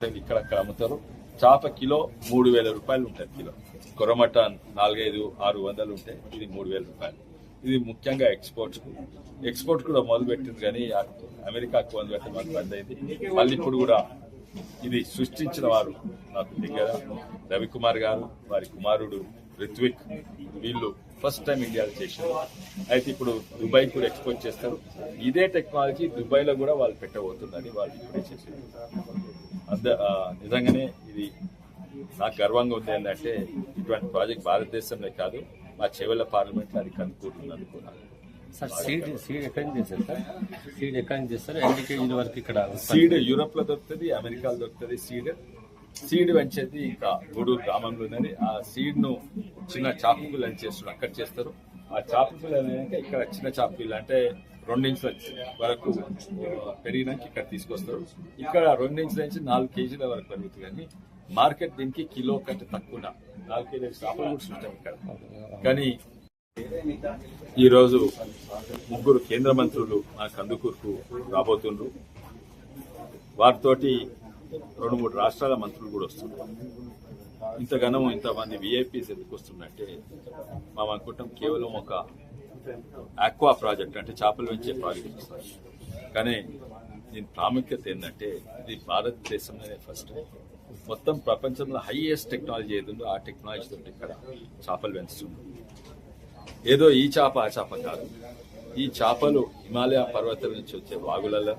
ఇక్కడ అక్కడ అమ్ముతారు చేప కిలో మూడు వేల రూపాయలు ఉంటుంది కిలో. కొరమటన్ నాలుగైదు ఆరు వందలు ఉంటాయి ఇది మూడు వేల రూపాయలు. ఇది ముఖ్యంగా ఎక్స్పోర్ట్స్ ఎక్స్పోర్ట్ కూడా మొదలుపెట్టింది కానీ అమెరికాకు మొదలు పెట్టడం మాకు బంద్ అయింది. మళ్ళీ ఇప్పుడు కూడా ఇది సృష్టించిన వారు నాకు దగ్గర రవికుమార్ గారు వారి కుమారుడు రిత్విక్ వీళ్ళు ఫస్ట్ టైం ఇండియాలో చేశారు అయితే ఇప్పుడు దుబాయ్ కూడా ఎక్స్పోర్ట్ చేస్తారు. ఇదే టెక్నాలజీ దుబాయ్లో కూడా వాళ్ళు పెట్టబోతుందని వాళ్ళు ఇప్పుడే చేశారు అంద నిజంగానే ఇది నాకు గర్వంగా ఉంది ఏంటంటే ఇటువంటి ప్రాజెక్ట్ భారతదేశంలో కాదు మా చెవుల పార్లమెంట్ అది కనుక్కుంటుంది అనుకున్నాను. సార్ సీడ్ సీడ్ ఎక్కడి నుంచి చేస్తారు సార్? సీడ్ ఎక్కడి నుంచి చేస్తారు? ఎన్ని కేజీల వరకు ఇక్కడ సీడ్ యూరోప్లో దొరుకుతుంది అమెరికాలో దొరుకుతుంది సీడ్ సీడ్ పెంచేది ఇంకా గూడూరు గ్రామంలో ఆ సీడ్ను చిన్న చాపుకులు అని చేస్తారు అక్కడ చేస్తారు. ఆ చాపుకులు అనేక ఇక్కడ చిన్న చాపుకులు అంటే రెండించుల వరకు పెరిగినాక ఇక్కడ తీసుకొస్తారు. ఇక్కడ రెండించుల నుంచి నాలుగు కేజీల వరకు పెరుగుతుంది. కానీ మార్కెట్ దీనికి కిలో కంటే తక్కువ. నాలుగు కేజీల చేపలు కూడా చూస్తాం ఇక్కడ. కానీ ఈరోజు ముగ్గురు కేంద్ర మంత్రులు మన కందుకూరుకు రాబోతుండ్రు. వారితోటి రెండు మూడు రాష్ట్రాల మంత్రులు కూడా వస్తున్నారు. ఇంతగానో ఇంతమంది విఐపీస్ ఎందుకు వస్తున్నట్టే మనం అనుకుంటాం కేవలం ఒక ఆక్వా ప్రాజెక్ట్ అంటే చేపలు పెంచే ప్రాజెక్ట్ వస్తారు కానీ దీని ప్రాముఖ్యత ఏంటంటే ఇది భారతదేశంలోనే ఫస్ట్ మొత్తం ప్రపంచంలో హైయెస్ట్ టెక్నాలజీ ఏది ఉందో ఆ టెక్నాలజీతో ఇక్కడ చేపలు పెంచుతుంది ఏదో ఈ చేప ఆ చేప కాదు. ఈ చేపలు హిమాలయ పర్వతం నుంచి వచ్చే వాగులలో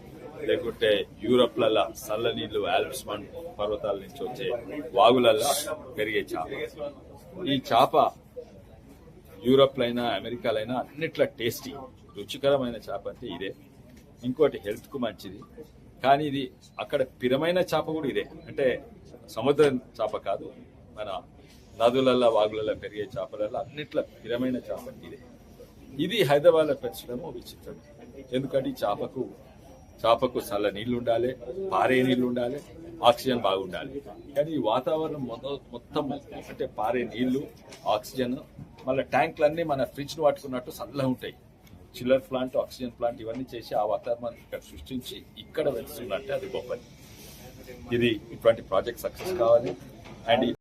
లేకుంటే యూరప్లలో చల్ల నీళ్ళు ఆల్ప్స్ పర్వతాల నుంచి వచ్చే వాగులలో పెరిగే చేప. ఈ చేప యూరప్ అమెరికాలైనా అన్నిట్లా టేస్టీ రుచికరమైన చేప అంటే ఇదే. ఇంకోటి హెల్త్కు మంచిది. కానీ ఇది అక్కడ పిరమైన చేప కూడా ఇదే. అంటే సముద్ర చేప కాదు మన నదులలో వాగులలో పెరిగే చేపలలో అన్నిట్లా పిరమైన చేప ఇదే. ఇది హైదరాబాద్లో పెంచడము విచిత్రం. ఎందుకంటే ఈ చేపకు చేపకు చల్ల నీళ్ళు ఉండాలి పారే నీళ్ళు ఉండాలి ఆక్సిజన్ బాగుండాలి. కానీ ఈ వాతావరణం మొత్తం- మొత్తం అంటే పారే నీళ్ళు ఆక్సిజన్ మళ్ళీ ట్యాంకులన్నీ మన ఫ్రిడ్జ్ను పట్టుకున్నట్టు చల్లగా ఉంటాయి. చిల్లర్ ప్లాంట్ ఆక్సిజన్ ప్లాంట్ ఇవన్నీ చేసి ఆ వాతావరణాన్ని ఇక్కడ సృష్టించి ఇక్కడ వెళ్తున్నట్టే అది గొప్పది. ఇది ఇటువంటి ప్రాజెక్ట్ సక్సెస్ కావాలి. అండ్